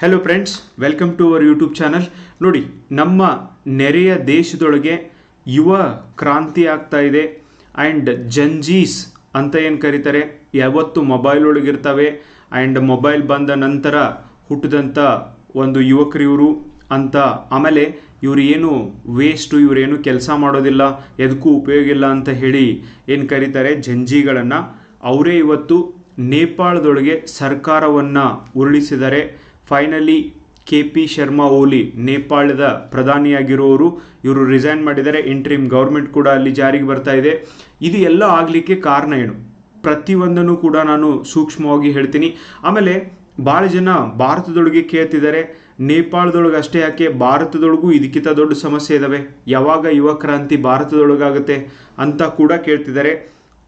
Hello friends welcome to our YouTube channel ನೋಡಿ, ನಮ್ಮ ನೆರೆಯ ದೇಶದೊಳಗೆ ಯುವ ಕ್ರಾಂತಿ ಆಗ್ತಾ ಇದೆ. ಆ್ಯಂಡ್ ಜಂಜೀಸ್ ಅಂತ ಏನು ಕರೀತಾರೆ? ಯಾವತ್ತು ಮೊಬೈಲ್ ಒಳಗಿರ್ತವೆ ಆ್ಯಂಡ್ ಮೊಬೈಲ್ ಬಂದ ನಂತರ ಹುಟ್ಟಿದಂಥ ಒಂದು ಯುವಕರಿವರು ಅಂತ. ಆಮೇಲೆ ಇವರು ಏನು ವೇಸ್ಟು ಇವರೇನು ಕೆಲಸ ಮಾಡೋದಿಲ್ಲ, ಎದಕ್ಕೂ ಉಪಯೋಗ ಇಲ್ಲ ಅಂತ ಹೇಳಿ ಏನು ಕರೀತಾರೆ? ಜಂಜಿಗಳನ್ನು ಅವರೇ ಇವತ್ತು ನೇಪಾಳದೊಳಗೆ ಸರ್ಕಾರವನ್ನು ಉರುಳಿಸಿದ್ದಾರೆ. Finally K P Sharma Oli ನೇಪಾಳದ ಪ್ರಧಾನಿಯಾಗಿರುವವರು ಇವರು ರಿಸೈನ್ ಮಾಡಿದ್ದಾರೆ. ಇಂಟ್ರೀಮ್ ಗೌರ್ಮೆಂಟ್ ಕೂಡ ಅಲ್ಲಿ ಜಾರಿಗೆ ಬರ್ತಾ ಇದೆ. ಇದು ಎಲ್ಲ ಆಗಲಿಕ್ಕೆ ಕಾರಣ ಏನು? ಪ್ರತಿಯೊಂದನ್ನು ಕೂಡ ನಾನು ಸೂಕ್ಷ್ಮವಾಗಿ ಹೇಳ್ತೀನಿ. ಆಮೇಲೆ ಭಾಳ ಜನ ಭಾರತದೊಳಗೆ ಕೇಳ್ತಿದ್ದಾರೆ. ನೇಪಾಳದೊಳಗೆ ಅಷ್ಟೇ ಯಾಕೆ? ಭಾರತದೊಳಗೂ ಇದಕ್ಕಿಂತ ದೊಡ್ಡ ಸಮಸ್ಯೆ ಇದ್ದಾವೆ ಯಾವಾಗ ಯುವ ಕ್ರಾಂತಿ ಭಾರತದೊಳಗಾಗುತ್ತೆ ಅಂತ ಕೂಡ ಕೇಳ್ತಿದ್ದಾರೆ.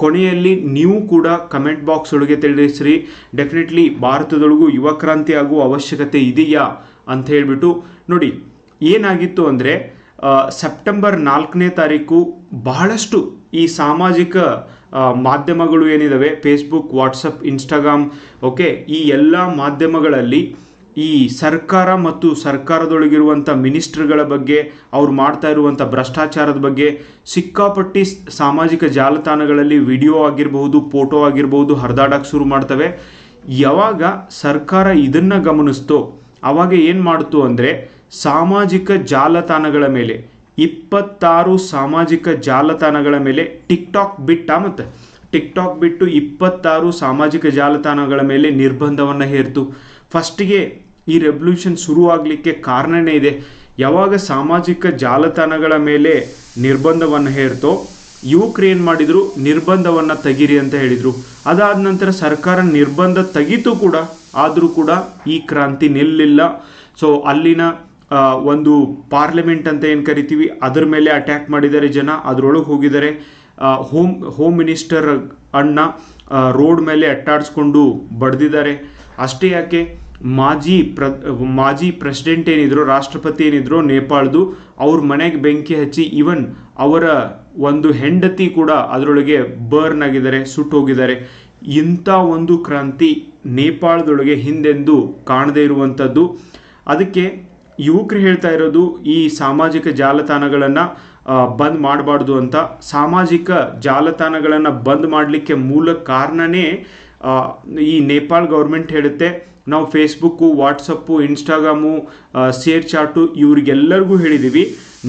ಕೊನೆಯಲ್ಲಿ ನೀವು ಕೂಡ ಕಮೆಂಟ್ ಬಾಕ್ಸ್ ಒಳಗೆ ತಿಳಿಸ್ರಿ. ಡೆಫಿನೆಟ್ಲಿ ಭಾರತದೊಳಗೂ ಯುವ ಕ್ರಾಂತಿ ಆಗುವ ಅವಶ್ಯಕತೆ ಇದೆಯಾ ಅಂತ ಹೇಳಿಬಿಟ್ಟು ನೋಡಿ, ಏನಾಗಿತ್ತು ಅಂದರೆ ಸೆಪ್ಟೆಂಬರ್ ನಾಲ್ಕನೇ ತಾರೀಕು ಬಹಳಷ್ಟು ಈ ಸಾಮಾಜಿಕ ಮಾಧ್ಯಮಗಳು ಏನಿದ್ದಾವೆ ಫೇಸ್ಬುಕ್ ವಾಟ್ಸಪ್ ಇನ್ಸ್ಟಾಗ್ರಾಮ್ ಓಕೆ ಈ ಎಲ್ಲ ಮಾಧ್ಯಮಗಳಲ್ಲಿ ಈ ಸರ್ಕಾರ ಮತ್ತು ಸರ್ಕಾರದೊಳಗಿರುವಂಥ ಮಿನಿಸ್ಟ್ರ್ಗಳ ಬಗ್ಗೆ, ಅವ್ರು ಮಾಡ್ತಾ ಇರುವಂಥ ಭ್ರಷ್ಟಾಚಾರದ ಬಗ್ಗೆ ಸಿಕ್ಕಾಪಟ್ಟಿ ಸಾಮಾಜಿಕ ಜಾಲತಾಣಗಳಲ್ಲಿ ವಿಡಿಯೋ ಆಗಿರಬಹುದು, ಫೋಟೋ ಆಗಿರಬಹುದು ಹರಿದಾಡಕ್ಕೆ ಶುರು ಮಾಡ್ತವೆ. ಯಾವಾಗ ಸರ್ಕಾರ ಇದನ್ನು ಗಮನಿಸ್ತೋ, ಅವಾಗ ಏನು ಮಾಡ್ತು ಅಂದರೆ ಸಾಮಾಜಿಕ ಜಾಲತಾಣಗಳ ಮೇಲೆ, ಇಪ್ಪತ್ತಾರು ಸಾಮಾಜಿಕ ಜಾಲತಾಣಗಳ ಮೇಲೆ ಟಿಕ್ಟಾಕ್ ಬಿಟ್ಟ ಮತ್ತು ಟಿಕ್ಟಾಕ್ ಬಿಟ್ಟು ಇಪ್ಪತ್ತಾರು ಸಾಮಾಜಿಕ ಜಾಲತಾಣಗಳ ಮೇಲೆ ನಿರ್ಬಂಧವನ್ನು ಹೇರ್ತು. ಫಸ್ಟಿಗೆ ಈ ರೆವಲ್ಯೂಷನ್ ಶುರುವಾಗಲಿಕ್ಕೆ ಕಾರಣನೇ ಇದೆ. ಯಾವಾಗ ಸಾಮಾಜಿಕ ಜಾಲತಾಣಗಳ ಮೇಲೆ ನಿರ್ಬಂಧವನ್ನು ಹೇರ್ತೋ ಯುಕ್ರೇನ್ ಮಾಡಿದ್ರು? ನಿರ್ಬಂಧವನ್ನು ತೆಗೀರಿ ಅಂತ ಹೇಳಿದರು. ಅದಾದ ನಂತರ ಸರ್ಕಾರ ನಿರ್ಬಂಧ ತೆಗೀತು ಕೂಡ. ಆದರೂ ಕೂಡ ಈ ಕ್ರಾಂತಿ ನಿಲ್ಲಿಲ್ಲ. ಸೊ ಅಲ್ಲಿನ ಒಂದು ಪಾರ್ಲಿಮೆಂಟ್ ಅಂತ ಏನು ಕರಿತೀವಿ? ಅದರ ಮೇಲೆ ಅಟ್ಯಾಕ್ ಮಾಡಿದ್ದಾರೆ ಜನ. ಅದರೊಳಗೆ ಹೋಗಿದ್ದಾರೆ. ಹೋಮ್ ಹೋಮ್ ಮಿನಿಸ್ಟರ್ ಅಣ್ಣ ರೋಡ್ ಮೇಲೆ ಅಟ್ಟಾಡಿಸ್ಕೊಂಡು ಬಡ್ದಿದ್ದಾರೆ. ಅಷ್ಟೇ ಯಾಕೆ? ಮಾಜಿ ಪ್ರ, ಮಾಜಿ ಪ್ರೆಸಿಡೆಂಟ್ ಏನಿದ್ರು, ರಾಷ್ಟ್ರಪತಿ ಏನಿದ್ರು, ನೇಪಾಳದು ಅವ್ರ ಮನೆಗೆ ಬೆಂಕಿ ಹಚ್ಚಿ ಇವನ್ ಅವರ ಒಂದು ಹೆಂಡತಿ ಕೂಡ ಅದರೊಳಗೆ ಬರ್ನ್ ಆಗಿದ್ದಾರೆ, ಸುಟ್ಟು ಹೋಗಿದ್ದಾರೆ. ಇಂಥ ಒಂದು ಕ್ರಾಂತಿ ನೇಪಾಳದೊಳಗೆ ಹಿಂದೆಂದು ಕಾಣದೇ ಇರುವಂಥದ್ದು. ಅದಕ್ಕೆ ಯುವಕರು ಹೇಳ್ತಾ ಇರೋದು, ಈ ಸಾಮಾಜಿಕ ಜಾಲತಾಣಗಳನ್ನು ಬಂದ್ ಮಾಡಬಾರ್ದು ಅಂತ. ಸಾಮಾಜಿಕ ಜಾಲತಾಣಗಳನ್ನು ಬಂದ್ ಮಾಡಲಿಕ್ಕೆ ಮೂಲ ಕಾರಣನೇ ಈ ನೇಪಾಳ್ ಗೌರ್ಮೆಂಟ್ ಹೇಳುತ್ತೆ, ನಾವು Facebook, WhatsApp, Instagram share chat ಇವ್ರಿಗೆಲ್ಲರಿಗೂ ಹೇಳಿದ್ದೀವಿ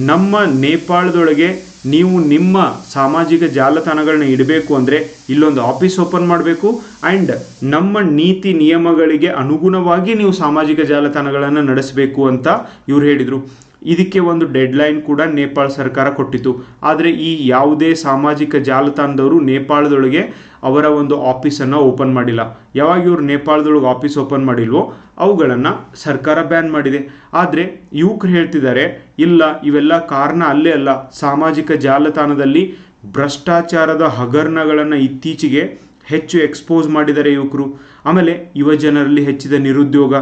ನಮ್ಮ ನೇಪಾಳದೊಳಗೆ ನೀವು ನಿಮ್ಮ ಸಾಮಾಜಿಕ ಜಾಲತಾಣಗಳನ್ನ ಇಡಬೇಕು ಅಂದರೆ ಇಲ್ಲೊಂದು ಆಫೀಸ್ ಓಪನ್ ಮಾಡಬೇಕು ಆ್ಯಂಡ್ ನಮ್ಮ ನೀತಿ ನಿಯಮಗಳಿಗೆ ಅನುಗುಣವಾಗಿ ನೀವು ಸಾಮಾಜಿಕ ಜಾಲತಾಣಗಳನ್ನು ನಡೆಸಬೇಕು ಅಂತ ಇವ್ರು ಹೇಳಿದರು. ಇದಕ್ಕೆ ಒಂದು ಡೆಡ್ಲೈನ್ ಕೂಡ ನೇಪಾಳ ಸರ್ಕಾರ ಕೊಟ್ಟಿತ್ತು ಆದರೆ ಈ ಯಾವುದೇ ಸಾಮಾಜಿಕ ಜಾಲತಾಣದವರು ನೇಪಾಳದೊಳಗೆ ಅವರ ಒಂದು ಆಫೀಸನ್ನು ಓಪನ್ ಮಾಡಿಲ್ಲ. ಯಾವಾಗ ಇವರು ನೇಪಾಳದೊಳಗೆ ಆಫೀಸ್ ಓಪನ್ ಮಾಡಿಲ್ವೋ ಅವುಗಳನ್ನು ಸರ್ಕಾರ ಬ್ಯಾನ್ ಮಾಡಿದೆ. ಆದರೆ ಯುವಕರು ಹೇಳ್ತಿದ್ದಾರೆ, ಇಲ್ಲ, ಇವೆಲ್ಲ ಕಾರಣ ಅಲ್ಲೇ ಅಲ್ಲ. ಸಾಮಾಜಿಕ ಜಾಲತಾಣದಲ್ಲಿ ಭ್ರಷ್ಟಾಚಾರದ ಹಗರಣಗಳನ್ನು ಇತ್ತೀಚೆಗೆ ಹೆಚ್ಚು ಎಕ್ಸ್ಪೋಸ್ ಮಾಡಿದ್ದಾರೆ ಯುವಕರು. ಆಮೇಲೆ ಯುವ ಜನರಲ್ಲಿ ಹೆಚ್ಚಿದ ನಿರುದ್ಯೋಗ.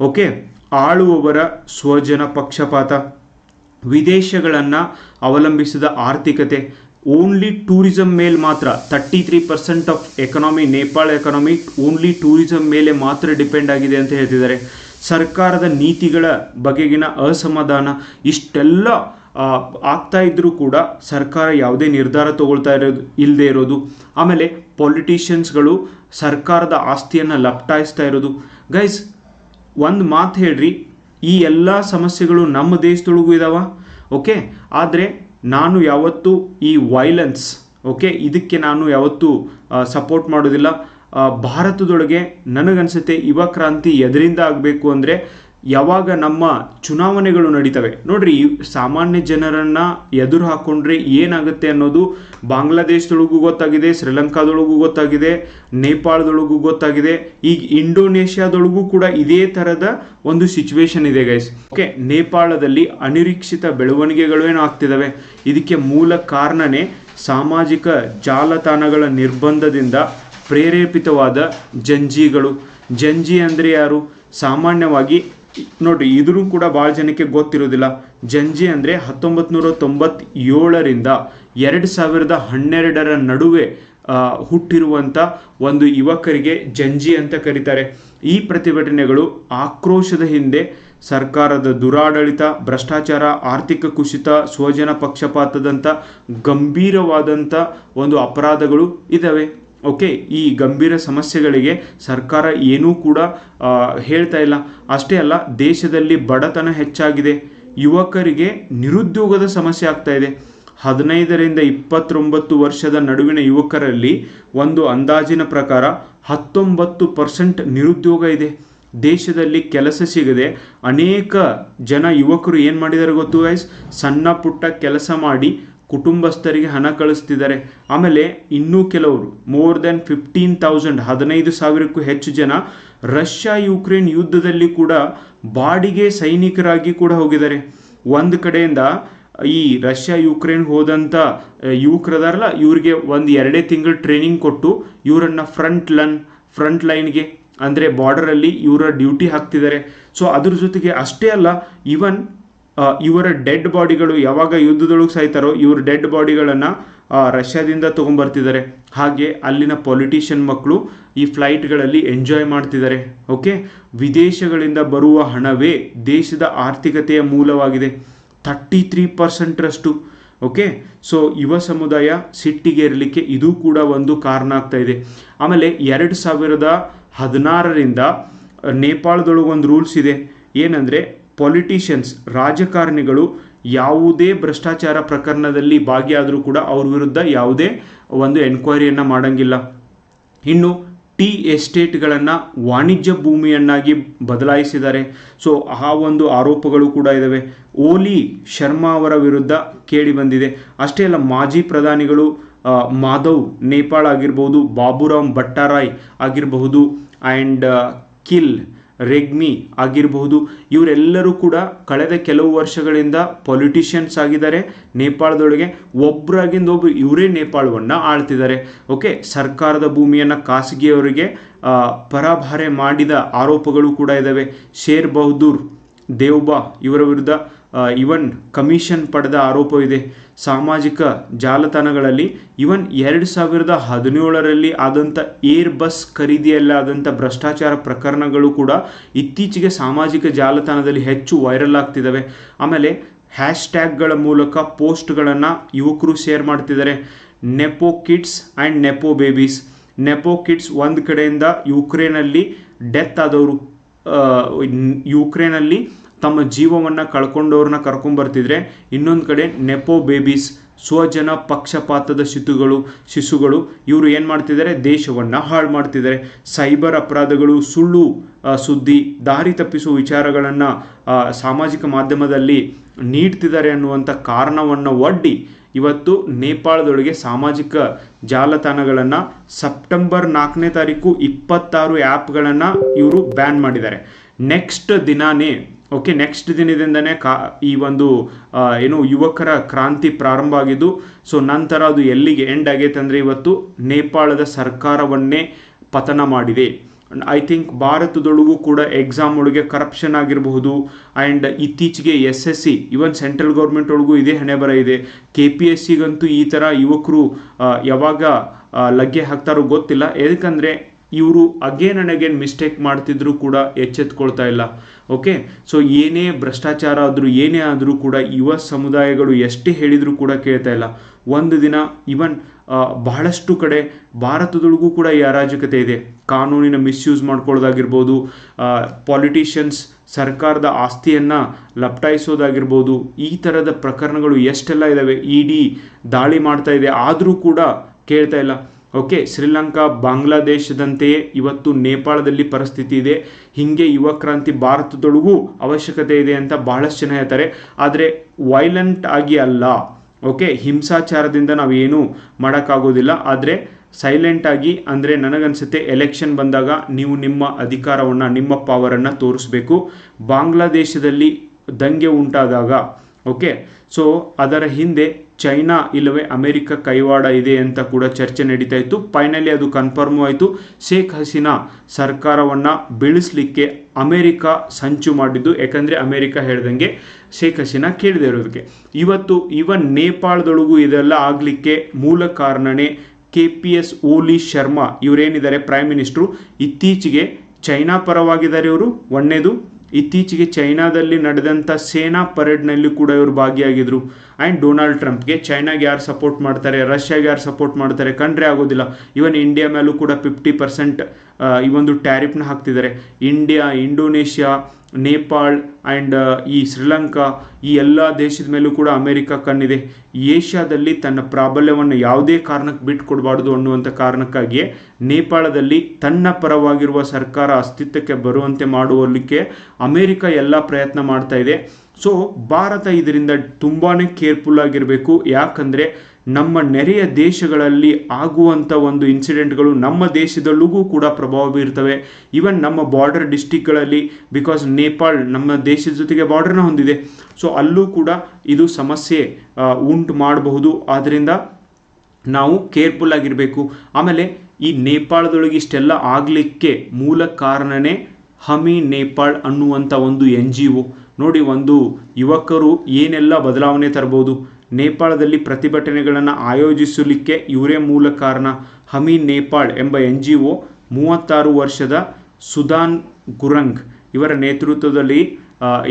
ಓಕೆ ಆಳುವವರ ಸ್ವಜನ ಪಕ್ಷಪಾತ. ವಿದೇಶಗಳನ್ನು ಅವಲಂಬಿಸಿದ ಆರ್ಥಿಕತೆ. ಓನ್ಲಿ ಟೂರಿಸಂ ಮೇಲೆ ಮಾತ್ರ. Thirty three percent of economy Nepal economy only tourism ಮೇಲೆ ಮಾತ್ರ ಡಿಪೆಂಡ್ ಆಗಿದೆ ಅಂತ ಹೇಳ್ತಿದ್ದಾರೆ. ಸರ್ಕಾರದ ನೀತಿಗಳ ಬಗೆಗಿನ ಅಸಮಾಧಾನ ಇಷ್ಟೆಲ್ಲ ಆಗ್ತಾ ಇದ್ದರೂ ಕೂಡ ಸರ್ಕಾರ ಯಾವುದೇ ನಿರ್ಧಾರ ತಗೊಳ್ತಾ ಇರೋದು ಇಲ್ಲದೆ ಇರೋದು. ಆಮೇಲೆ ಪೊಲಿಟಿಷಿಯನ್ಸ್ಗಳು ಸರ್ಕಾರದ ಆಸ್ತಿಯನ್ನು ಲಪ್ಟಾಯಿಸ್ತಾ ಇರೋದು. ಗೈಸ್ ಒಂದು ಮಾತು ಹೇಳ್ರಿ, ಈ ಎಲ್ಲ ಸಮಸ್ಯೆಗಳು ನಮ್ಮ ದೇಶದೊಳಗೂ ಇದಾವ, ಓಕೆ? ಆದರೆ ನಾನು ಯಾವತ್ತೂ ಈ ವೈಲೆನ್ಸ್ ಓಕೆ? ಇದಕ್ಕೆ ನಾನು ಯಾವತ್ತೂ ಸಪೋರ್ಟ್ ಮಾಡೋದಿಲ್ಲ. ಭಾರತದೊಳಗೆ ನನಗನ್ಸುತ್ತೆ ಯುವ ಕ್ರಾಂತಿ ಎದರಿಂದ ಆಗಬೇಕು ಅಂದರೆ ಯಾವಾಗ ನಮ್ಮ ಚುನಾವಣೆಗಳು ನಡೀತವೆ. ನೋಡ್ರಿ ಸಾಮಾನ್ಯ ಜನರನ್ನ ಎದುರು ಹಾಕೊಂಡ್ರೆ ಏನಾಗುತ್ತೆ ಅನ್ನೋದು ಬಾಂಗ್ಲಾದೇಶದೊಳಗೂ ಗೊತ್ತಾಗಿದೆ, ಶ್ರೀಲಂಕಾದೊಳಗೂ ಗೊತ್ತಾಗಿದೆ, ನೇಪಾಳದೊಳಗೂ ಗೊತ್ತಾಗಿದೆ. ಈಗ ಇಂಡೋನೇಷ್ಯಾದೊಳಗೂ ಕೂಡ ಇದೇ ಥರದ ಒಂದು ಸಿಚುವೇಶನ್ ಇದೆ ಗೈಸ್ ಓಕೆ, ನೇಪಾಳದಲ್ಲಿ ಅನಿರೀಕ್ಷಿತ ಬೆಳವಣಿಗೆಗಳು ಏನು ಆಗ್ತಿದ್ದಾವೆ ಇದಕ್ಕೆ ಮೂಲ ಕಾರಣನೇ ಸಾಮಾಜಿಕ ಜಾಲತಾಣಗಳ ನಿರ್ಬಂಧದಿಂದ ಪ್ರೇರೇಪಿತವಾದ ಜಂಜಿಗಳು. ಜಂಜಿ ಅಂದರೆ ಯಾರು? ಸಾಮಾನ್ಯವಾಗಿ ನೋಡ್ರಿ ಇದ್ರೂ ಕೂಡ ಭಾಳ ಜನಕ್ಕೆ ಗೊತ್ತಿರೋದಿಲ್ಲ ಜಂಜಿ ಅಂದರೆ ಹತ್ತೊಂಬತ್ತು ನೂರ ತೊಂಬತ್ತೇಳರಿಂದ ಎರಡು ಸಾವಿರದ ಹನ್ನೆರಡರ ನಡುವೆ ಆ, ಹುಟ್ಟಿರುವಂಥ ಒಂದು ಯುವಕರಿಗೆ ಜಂಜಿ ಅಂತ ಕರೀತಾರೆ. ಈ ಪ್ರತಿಭಟನೆಗಳು ಆಕ್ರೋಶದ ಹಿಂದೆ ಸರ್ಕಾರದ ದುರಾಡಳಿತ ಭ್ರಷ್ಟಾಚಾರ ಆರ್ಥಿಕ ಕುಸಿತ ಸ್ವಜನ ಪಕ್ಷಪಾತದಂಥ ಗಂಭೀರವಾದಂಥ ಒಂದು ಅಪರಾಧಗಳು ಇದ್ದಾವೆ ಓಕೆ ಈ ಗಂಭೀರ ಸಮಸ್ಯೆಗಳಿಗೆ ಸರ್ಕಾರ ಏನೂ ಕೂಡ ಹೇಳ್ತಾ ಇಲ್ಲ. ಅಷ್ಟೇ ಅಲ್ಲ, ದೇಶದಲ್ಲಿ ಬಡತನ ಹೆಚ್ಚಾಗಿದೆ. ಯುವಕರಿಗೆ ನಿರುದ್ಯೋಗದ ಸಮಸ್ಯೆ ಆಗ್ತಾ ಇದೆ. ಹದಿನೈದರಿಂದ ಇಪ್ಪತ್ತೊಂಬತ್ತು ವರ್ಷದ ನಡುವಿನ ಯುವಕರಲ್ಲಿ ಒಂದು ಅಂದಾಜಿನ ಪ್ರಕಾರ ಹತ್ತೊಂಬತ್ತು ಪರ್ಸೆಂಟ್ ನಿರುದ್ಯೋಗ ಇದೆ. ದೇಶದಲ್ಲಿ ಕೆಲಸ ಸಿಗದೆ ಅನೇಕ ಜನ ಯುವಕರು ಏನು ಮಾಡಿದ್ದಾರೆ ಗೊತ್ತು ಗೈಸ್ ಸಣ್ಣ ಪುಟ್ಟ ಕೆಲಸ ಮಾಡಿ ಕುಟುಂಬಸ್ಥರಿಗೆ ಹಣ ಕಳಿಸ್ತಿದ್ದಾರೆ. ಆಮೇಲೆ ಇನ್ನೂ ಕೆಲವರು ಮೋರ್ ದೆನ್ ಫಿಫ್ಟೀನ್ ತೌಸಂಡ್ ಹದಿನೈದು ಸಾವಿರಕ್ಕೂ ಹೆಚ್ಚು ಜನ ರಷ್ಯಾ ಯುಕ್ರೇನ್ ಯುದ್ಧದಲ್ಲಿ ಕೂಡ ಬಾಡಿಗೆ ಸೈನಿಕರಾಗಿ ಕೂಡ ಹೋಗಿದ್ದಾರೆ. ಒಂದು ಕಡೆಯಿಂದ ಈ ರಷ್ಯಾ ಯುಕ್ರೇನ್ ಹೋದಂಥ ಯುವಕರದಾರಲ್ಲ, ಇವ್ರಿಗೆ ಒಂದು ಎರಡೇ ತಿಂಗಳು ಟ್ರೈನಿಂಗ್ ಕೊಟ್ಟು ಇವರನ್ನು ಫ್ರಂಟ್ ಲನ್ ಫ್ರಂಟ್ ಲೈನ್ಗೆ ಅಂದರೆ ಬಾರ್ಡರಲ್ಲಿ ಇವರ ಡ್ಯೂಟಿ ಹಾಕ್ತಿದ್ದಾರೆ. ಸೊ ಅದ್ರ ಜೊತೆಗೆ ಅಷ್ಟೇ ಅಲ್ಲ ಇವನ್ ಇವರ ಡೆಡ್ ಬಾಡಿಗಳು ಯಾವಾಗ ಯುದ್ಧದೊಳಗೆ ಸಾಯ್ತಾರೋ ಇವ್ರ ಡೆಡ್ ಬಾಡಿಗಳನ್ನು ರಷ್ಯಾದಿಂದ ತೊಗೊಂಬರ್ತಿದ್ದಾರೆ ಹಾಗೆ ಅಲ್ಲಿನ ಪೊಲಿಟಿಷಿಯನ್ ಮಕ್ಕಳು ಈ ಫ್ಲೈಟ್ಗಳಲ್ಲಿ ಎಂಜಾಯ್ ಮಾಡ್ತಿದ್ದಾರೆ ಓಕೆ ವಿದೇಶಗಳಿಂದ ಬರುವ ಹಣವೇ ದೇಶದ ಆರ್ಥಿಕತೆಯ ಮೂಲವಾಗಿದೆ. ಥರ್ಟಿ ತ್ರೀ ಪರ್ಸೆಂಟ್ರಷ್ಟು ಓಕೆ ಸೊ ಯುವ ಸಮುದಾಯ ಸಿಟ್ಟಿಗೆ ಇರಲಿಕ್ಕೆ ಇದು ಕೂಡ ಒಂದು ಕಾರಣ ಆಗ್ತಾ ಇದೆ. ಆಮೇಲೆ ಎರಡು ಸಾವಿರದ ಹದಿನಾರರಿಂದ ನೇಪಾಳದೊಳಗೊಂದು ರೂಲ್ಸ್ ಇದೆ. ಏನಂದರೆ ಪೊಲಿಟಿಷಿಯನ್ಸ್ ರಾಜಕಾರಣಿಗಳು ಯಾವುದೇ ಭ್ರಷ್ಟಾಚಾರ ಪ್ರಕರಣದಲ್ಲಿ ಭಾಗಿಯಾದರೂ ಕೂಡ ಅವ್ರ ವಿರುದ್ಧ ಯಾವುದೇ ಒಂದು ಎನ್ಕ್ವೈರಿಯನ್ನು ಮಾಡಂಗಿಲ್ಲ. ಇನ್ನು ಟೀ ಎಸ್ಟೇಟ್ಗಳನ್ನು ವಾಣಿಜ್ಯ ಭೂಮಿಯನ್ನಾಗಿ ಬದಲಾಯಿಸಿದ್ದಾರೆ. ಸೊ, ಆ ಒಂದು ಆರೋಪಗಳು ಕೂಡ ಇದ್ದಾವೆ ಓಲಿ ಶರ್ಮಾ ಅವರ ವಿರುದ್ಧ ಕೇಳಿ ಬಂದಿದೆ. ಅಷ್ಟೇ ಅಲ್ಲ, ಮಾಜಿ ಪ್ರಧಾನಿಗಳು ಮಾಧವ್ ನೇಪಾಳ್ ಆಗಿರ್ಬೋದು, ಬಾಬುರಾಮ್ ಭಟ್ಟಾರಾಯ್ ಆಗಿರಬಹುದು ಆ್ಯಂಡ್ ಕಿಲ್ ರೆಗ್ಮಿ ಆಗಿರಬಹುದು. ಇವರೆಲ್ಲರೂ ಕೂಡ ಕಳೆದ ಕೆಲವು ವರ್ಷಗಳಿಂದ ಪೊಲಿಟಿಷಿಯನ್ಸ್ ಆಗಿದ್ದಾರೆ. ನೇಪಾಳದೊಳಗೆ ಒಬ್ಬರಾಗಿಂದ ಒಬ್ಬರು ಇವರೇ ನೇಪಾಳವನ್ನು ಆಳ್ತಿದ್ದಾರೆ. ಓಕೆ ಸರ್ಕಾರದ ಭೂಮಿಯನ್ನು ಖಾಸಗಿಯವರಿಗೆ ಪರಭಾರೆ ಮಾಡಿದ ಆರೋಪಗಳು ಕೂಡ ಇದ್ದಾವೆ ಶೇರ್ ಬಹದ್ದೂರ್, ದೇವ್ಬಾ ಇವರ ವಿರುದ್ಧ ಇವನ್ ಕಮಿಷನ್ ಪಡೆದ ಆರೋಪವಿದೆ ಸಾಮಾಜಿಕ ಜಾಲತಾಣಗಳಲ್ಲಿ ಇವನ್ ಎರಡು ಸಾವಿರದ ಹದಿನೇಳರಲ್ಲಿ ಆದಂಥ ಏರ್ ಬಸ್ ಖರೀದಿಯಲ್ಲಾದಂಥ ಭ್ರಷ್ಟಾಚಾರ ಪ್ರಕರಣಗಳು ಕೂಡ ಇತ್ತೀಚೆಗೆ ಸಾಮಾಜಿಕ ಜಾಲತಾಣದಲ್ಲಿ ಹೆಚ್ಚು ವೈರಲ್ ಆಗ್ತಿದ್ದಾವೆ. ಆಮೇಲೆ ಹ್ಯಾಶ್ಟ್ಯಾಗ್ಗಳ ಮೂಲಕ ಪೋಸ್ಟ್ಗಳನ್ನು ಯುವಕರು ಶೇರ್ ಮಾಡ್ತಿದ್ದಾರೆ. Nepo kids and nepo babies. Nepo kids ಒಂದು ಕಡೆಯಿಂದ ಯುಕ್ರೇನಲ್ಲಿ ಡೆತ್ ಆದವರು ಯುಕ್ರೇನಲ್ಲಿ ತಮ್ಮ ಜೀವವನ್ನು ಕಳ್ಕೊಂಡವ್ರನ್ನ ಕರ್ಕೊಂಬರ್ತಿದ್ರೆ ಇನ್ನೊಂದು ಕಡೆ ನೆಪೋ ಬೇಬೀಸ್, ಸ್ವಜನ ಪಕ್ಷಪಾತದ ಶಿತುಗಳು, ಶಿಶುಗಳು, ಇವರು ಏನು ಮಾಡ್ತಿದ್ದಾರೆ? ದೇಶವನ್ನು ಹಾಳು ಮಾಡ್ತಿದ್ದಾರೆ. ಸೈಬರ್ ಅಪರಾಧಗಳು, ಸುಳ್ಳು ಸುದ್ದಿ, ದಾರಿ ತಪ್ಪಿಸುವ ವಿಚಾರಗಳನ್ನು ಸಾಮಾಜಿಕ ಮಾಧ್ಯಮದಲ್ಲಿ ನೀಡ್ತಿದ್ದಾರೆ ಅನ್ನುವಂಥ ಕಾರಣವನ್ನು ಒಡ್ಡಿ ಇವತ್ತು ನೇಪಾಳದೊಳಗೆ ಸಾಮಾಜಿಕ ಜಾಲತಾಣಗಳನ್ನು ಸೆಪ್ಟೆಂಬರ್ ನಾಲ್ಕನೇ ತಾರೀಕು ಇಪ್ಪತ್ತಾರು ಆ್ಯಪ್ಗಳನ್ನು ಇವರು ಬ್ಯಾನ್ ಮಾಡಿದ್ದಾರೆ. ನೆಕ್ಸ್ಟ್ ದಿನಾನೇ ಓಕೆ ನೆಕ್ಸ್ಟ್ ದಿನದಿಂದನೇ ಕಾ, ಈ ಒಂದು ಏನು ಯುವಕರ ಕ್ರಾಂತಿ ಪ್ರಾರಂಭ ಆಗಿದ್ದು ಸೊ ನಂತರ ಅದು ಎಲ್ಲಿಗೆ ಎಂಡ್ ಆಗೈತೆ ಅಂದರೆ ಇವತ್ತು ನೇಪಾಳದ ಸರ್ಕಾರವನ್ನೇ ಪತನ ಮಾಡಿದೆ. ಐ ಥಿಂಕ್ ಭಾರತದೊಳಗೂ ಕೂಡ ಎಕ್ಸಾಮ್ ಒಳಗೆ ಕರಪ್ಷನ್ ಆಗಿರಬಹುದು ಆ್ಯಂಡ್ ಇತ್ತೀಚೆಗೆ S S C even central government ಒಳಗೂ ಇದೇ ಹಣೆ ಬರ ಇದೆ ಕೆ ಪಿ ಎಸ್ ಸಿಗಂತೂ ಈ ಥರ ಯುವಕರು ಯಾವಾಗ ಲಗ್ಗೆ ಹಾಕ್ತಾರೋ ಗೊತ್ತಿಲ್ಲ. ಯಾಕಂದರೆ ಇವರು ಅಗೇನ್ ಅಂಡ್ ಅಗೇನ್ ಮಿಸ್ಟೇಕ್ ಮಾಡ್ತಿದ್ರು ಕೂಡ ಎಚ್ಚೆತ್ಕೊಳ್ತಾ ಇಲ್ಲ. ಓಕೆ ಸೊ ಏನೇ ಭ್ರಷ್ಟಾಚಾರ ಆದರೂ, ಏನೇ ಆದರೂ ಕೂಡ ಯುವ ಸಮುದಾಯಗಳು ಎಷ್ಟೇ ಹೇಳಿದರೂ ಕೂಡ ಕೇಳ್ತಾ ಇಲ್ಲ. ಒಂದು ದಿನ ಇವನ್ ಬಹಳಷ್ಟು ಕಡೆ ಭಾರತದೊಳಗೂ ಕೂಡ ಈ ಅರಾಜಕತೆ ಇದೆ. ಕಾನೂನಿನ ಮಿಸ್ಯೂಸ್ ಮಾಡ್ಕೊಳ್ಳೋದಾಗಿರ್ಬೋದು ಪಾಲಿಟಿಷಿಯನ್ಸ್ ಸರ್ಕಾರದ ಆಸ್ತಿಯನ್ನು ಲಪ್ಟಾಯಿಸೋದಾಗಿರ್ಬೋದು, ಈ ಥರದ ಪ್ರಕರಣಗಳು ಎಷ್ಟೆಲ್ಲ ಇದ್ದಾವೆ ಇ ಡಿ ದಾಳಿ ಮಾಡ್ತಾ ಇದೆ, ಆದರೂ ಕೂಡ ಕೇಳ್ತಾ ಇಲ್ಲ. ಓಕೆ, ಶ್ರೀಲಂಕಾ, ಬಾಂಗ್ಲಾದೇಶದಂತೆಯೇ ಇವತ್ತು ನೇಪಾಳದಲ್ಲಿ ಪರಿಸ್ಥಿತಿ ಇದೆ. ಹೀಗೆ ಯುವ ಕ್ರಾಂತಿ ಭಾರತದೊಳಗೂ ಅವಶ್ಯಕತೆ ಇದೆ ಅಂತ ಬಹಳಷ್ಟು ಜನ ಹೇಳ್ತಾರೆ. ಆದರೆ ವೈಲೆಂಟ್ ಆಗಿ ಅಲ್ಲ. ಓಕೆ, ಹಿಂಸಾಚಾರದಿಂದ ನಾವೇನು ಮಾಡೋಕ್ಕಾಗೋದಿಲ್ಲ. ಆದರೆ ಸೈಲೆಂಟ್ ಆಗಿ, ಅಂದರೆ ನನಗನ್ಸುತ್ತೆ ಎಲೆಕ್ಷನ್ ಬಂದಾಗ ನೀವು ನಿಮ್ಮ ಅಧಿಕಾರವನ್ನು, ನಿಮ್ಮ ಪವರನ್ನು ತೋರಿಸ್ಬೇಕು. ಬಾಂಗ್ಲಾದೇಶದಲ್ಲಿ ದಂಗೆ ಉಂಟಾದಾಗ, ಓಕೆ ಸೊ ಅದರ ಹಿಂದೆ ಚೈನಾ ಇಲ್ಲವೇ ಅಮೆರಿಕ ಕೈವಾಡ ಇದೆ ಅಂತ ಕೂಡ ಚರ್ಚೆ ನಡೀತಾ ಇತ್ತು. ಫೈನಲಿ ಅದು ಕನ್ಫರ್ಮ್ ಆಯಿತು. ಶೇಖ್ ಹಸೀನಾ ಸರ್ಕಾರವನ್ನು ಬೀಳಿಸಲಿಕ್ಕೆ ಅಮೆರಿಕ ಸಂಚು ಮಾಡಿದ್ದು. ಯಾಕಂದರೆ ಅಮೆರಿಕ ಹೇಳ್ದಂಗೆ ಶೇಖ್ ಹಸೀನಾ ಕೇಳಿದೆ ಇರೋದಕ್ಕೆ ಇವತ್ತು ಇವನ್ ನೇಪಾಳದೊಳಗೂ ಇದೆಲ್ಲ ಆಗಲಿಕ್ಕೆ ಮೂಲ ಕಾರಣನೇ K P S Oli Sharma. ಇವರೇನಿದ್ದಾರೆ? Prime minister ಇತ್ತೀಚೆಗೆ ಚೈನಾ ಪರವಾಗಿದ್ದಾರೆ ಇವರು. ಒಂದನೇದು ಇತ್ತೀಚೆಗೆ ಚೈನಾದಲ್ಲಿ ನಡೆದಂಥ ಸೇನಾ ಪರೇಡ್ನಲ್ಲಿ ಕೂಡ ಇವರು ಭಾಗಿಯಾಗಿದ್ರು. ಆ್ಯಂಡ್ ಡೊನಾಲ್ಡ್ ಟ್ರಂಪ್ಗೆ ಚೈನಾಗೆ ಯಾರು ಸಪೋರ್ಟ್ ಮಾಡ್ತಾರೆ, ರಷ್ಯಾಗೆ ಯಾರು ಸಪೋರ್ಟ್ ಮಾಡ್ತಾರೆ ಕಂಡ್ರೆ ಆಗೋದಿಲ್ಲ. ಇವನ್ ಇಂಡಿಯಾ ಮೇಲೂ ಕೂಡ ಫಿಫ್ಟಿ ಪರ್ಸೆಂಟ್ ಈ ಒಂದು ಟ್ಯಾರಿಫ್ನ ಹಾಕ್ತಿದ್ದಾರೆ. ಇಂಡಿಯಾ ಇಂಡೋನೇಷ್ಯಾ ನೇಪಾಳ್ ಆ್ಯಂಡ್ ಈ ಶ್ರೀಲಂಕಾ ಈ ಎಲ್ಲ ದೇಶದ ಮೇಲೂ ಕೂಡ ಅಮೆರಿಕ ಕಣ್ಣಿದೆ. ಏಷ್ಯಾದಲ್ಲಿ ತನ್ನ ಪ್ರಾಬಲ್ಯವನ್ನು ಯಾವುದೇ ಕಾರಣಕ್ಕೆ ಬಿಟ್ಟುಕೊಡಬಾರ್ದು ಅನ್ನುವಂಥ ಕಾರಣಕ್ಕಾಗಿಯೇ ನೇಪಾಳದಲ್ಲಿ ತನ್ನ ಪರವಾಗಿರುವ ಸರ್ಕಾರ ಅಸ್ತಿತ್ವಕ್ಕೆ ಬರುವಂತೆ ಮಾಡುವಲ್ಲಿಕ್ಕೆ ಅಮೆರಿಕ ಎಲ್ಲ ಪ್ರಯತ್ನ ಮಾಡ್ತಾ ಇದೆ. ಸೊ ಭಾರತ ಇದರಿಂದ ತುಂಬಾ ಕೇರ್ಫುಲ್ ಆಗಿರಬೇಕು. ಯಾಕಂದರೆ ನಮ್ಮ ನೆರೆಯ ದೇಶಗಳಲ್ಲಿ ಆಗುವಂಥ ಒಂದು ಇನ್ಸಿಡೆಂಟ್ಗಳು ನಮ್ಮ ದೇಶದಲ್ಲಿಗೂ ಕೂಡ ಪ್ರಭಾವ ಬೀರ್ತವೆ. ಈವನ್ ನಮ್ಮ ಬಾರ್ಡರ್ ಡಿಸ್ಟಿಕ್ಗಳಲ್ಲಿ ಬಿಕಾಸ್ ನೇಪಾಳ್ ನಮ್ಮ ದೇಶದ ಜೊತೆಗೆ ಬಾರ್ಡರ್ನ ಹೊಂದಿದೆ. ಸೊ ಅಲ್ಲೂ ಕೂಡ ಇದು ಸಮಸ್ಯೆ ಉಂಟು ಮಾಡಬಹುದು. ಆದ್ದರಿಂದ ನಾವು ಕೇರ್ಫುಲ್ ಆಗಿರಬೇಕು. ಆಮೇಲೆ ಈ ನೇಪಾಳದೊಳಗೆ ಇಷ್ಟೆಲ್ಲ ಆಗಲಿಕ್ಕೆ ಮೂಲ ಕಾರಣನೇ ಹಮಿ ನೇಪಾಳ್ ಅನ್ನುವಂಥ ಒಂದು ಎನ್ ಜಿ ಒ. ನೋಡಿ ಒಂದು ಯುವಕರು ಏನೆಲ್ಲ ಬದಲಾವಣೆ ತರಬಹುದು? ನೇಪಾಳದಲ್ಲಿ ಪ್ರತಿಭಟನೆಗಳನ್ನು ಆಯೋಜಿಸಲಿಕ್ಕೆ ಇವರೇ ಮೂಲ ಕಾರಣ. ಹಮಿ ನೇಪಾಳ್ ಎಂಬ ಎನ್ ಜಿ ಒ ಮೂವತ್ತಾರು ವರ್ಷದ ಸುದಾನ್ ಗುರಂಗ್. ಇವರ ನೇತೃತ್ವದಲ್ಲಿ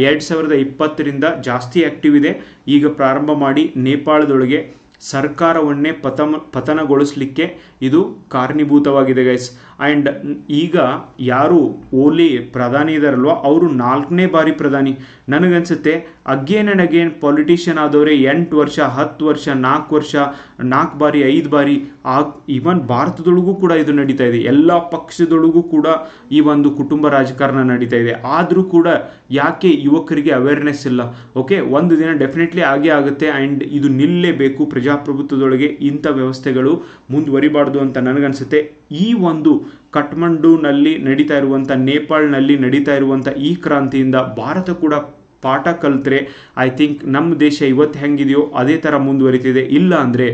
ಎರಡು ಸಾವಿರದ ಇಪ್ಪತ್ತರಿಂದ ಜಾಸ್ತಿ ಆ್ಯಕ್ಟಿವ್ ಇದೆ. ಈಗ ಪ್ರಾರಂಭ ಮಾಡಿ ನೇಪಾಳದೊಳಗೆ ಸರ್ಕಾರವನ್ನೇ ಪತಮ, ಪತನಗೊಳಿಸಲಿಕ್ಕೆ ಇದು ಕಾರಣೀಭೂತವಾಗಿದೆ ಗೈಸ್ ಆ್ಯಂಡ್ ಈಗ ಯಾರು ಓಲಿ ಪ್ರಧಾನಿ ಇದಾರಲ್ವ, ಅವರು ನಾಲ್ಕನೇ ಬಾರಿ ಪ್ರಧಾನಿ. ನನಗನ್ಸುತ್ತೆ ಅಗೇನ್ ಆ್ಯಂಡ್ ಅಗೇನ್ ಪೊಲಿಟಿಷಿಯನ್ ಆದವರೇ ಎಂಟು ವರ್ಷ, ಹತ್ತು ವರ್ಷ, ನಾಲ್ಕು ವರ್ಷ, ನಾಲ್ಕು ಬಾರಿ, ಐದು ಬಾರಿ ಆ ಇವನ್ ಭಾರತದೊಳಗೂ ಕೂಡ ಇದು ನಡೀತಾ ಇದೆ. ಎಲ್ಲ ಪಕ್ಷದೊಳಗೂ ಕೂಡ ಈ ಒಂದು ಕುಟುಂಬ ರಾಜಕಾರಣ ನಡೀತಾ ಇದೆ. ಆದರೂ ಕೂಡ ಯಾಕೆ ಯುವಕರಿಗೆ ಅವೇರ್ನೆಸ್ ಇಲ್ಲ? ಓಕೆ ಒಂದು ದಿನ ಡೆಫಿನೆಟ್ಲಿ ಆಗೇ ಆಗುತ್ತೆ ಆ್ಯಂಡ್ ಇದು ನಿಲ್ಲೇಬೇಕು ಪ್ರಜಾಪ್ರಭುತ್ವದೊಳಗೆ ಇಂಥ ವ್ಯವಸ್ಥೆಗಳು ಮುಂದುವರಿಬಾರ್ದು ಅಂತ ನನಗನ್ಸುತ್ತೆ. ಈ ಒಂದು ಕಠ್ಮಂಡುನಲ್ಲಿ ನಡೀತಾ ಇರುವಂಥ ನೇಪಾಳ್ನಲ್ಲಿ ನಡೀತಾ ಇರುವಂಥ ಈ ಕ್ರಾಂತಿಯಿಂದ ಭಾರತ ಕೂಡ ಪಾಠ ಕಲಿತ್ರೆ ಐ ಥಿಂಕ್ ನಮ್ಮ ದೇಶ ಇವತ್ತು ಹೆಂಗಿದೆಯೋ ಅದೇ ಥರ ಮುಂದುವರಿತಿದೆ. ಇಲ್ಲ ಅಂದರೆ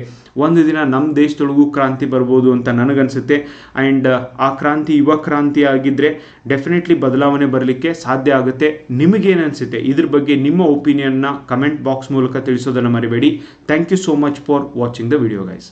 ಒಂದು ದಿನ ನಮ್ಮ ದೇಶದೊಳಗೂ ಕ್ರಾಂತಿ ಬರ್ಬೋದು ಅಂತ ನನಗನ್ಸುತ್ತೆ. ಆ್ಯಂಡ್ ಆ ಕ್ರಾಂತಿ ಯುವ ಕ್ರಾಂತಿ ಆಗಿದ್ದರೆ ಡೆಫಿನೆಟ್ಲಿ ಬದಲಾವಣೆ ಬರಲಿಕ್ಕೆ ಸಾಧ್ಯ ಆಗುತ್ತೆ. ನಿಮಗೇನು ಅನಿಸುತ್ತೆ ಇದ್ರ ಬಗ್ಗೆ ನಿಮ್ಮ ಒಪಿನಿಯನ್ನ ಕಮೆಂಟ್ ಬಾಕ್ಸ್ ಮೂಲಕ ತಿಳಿಸೋದನ್ನು ಮರಿಬೇಡಿ. Thank you so much for watching the video guys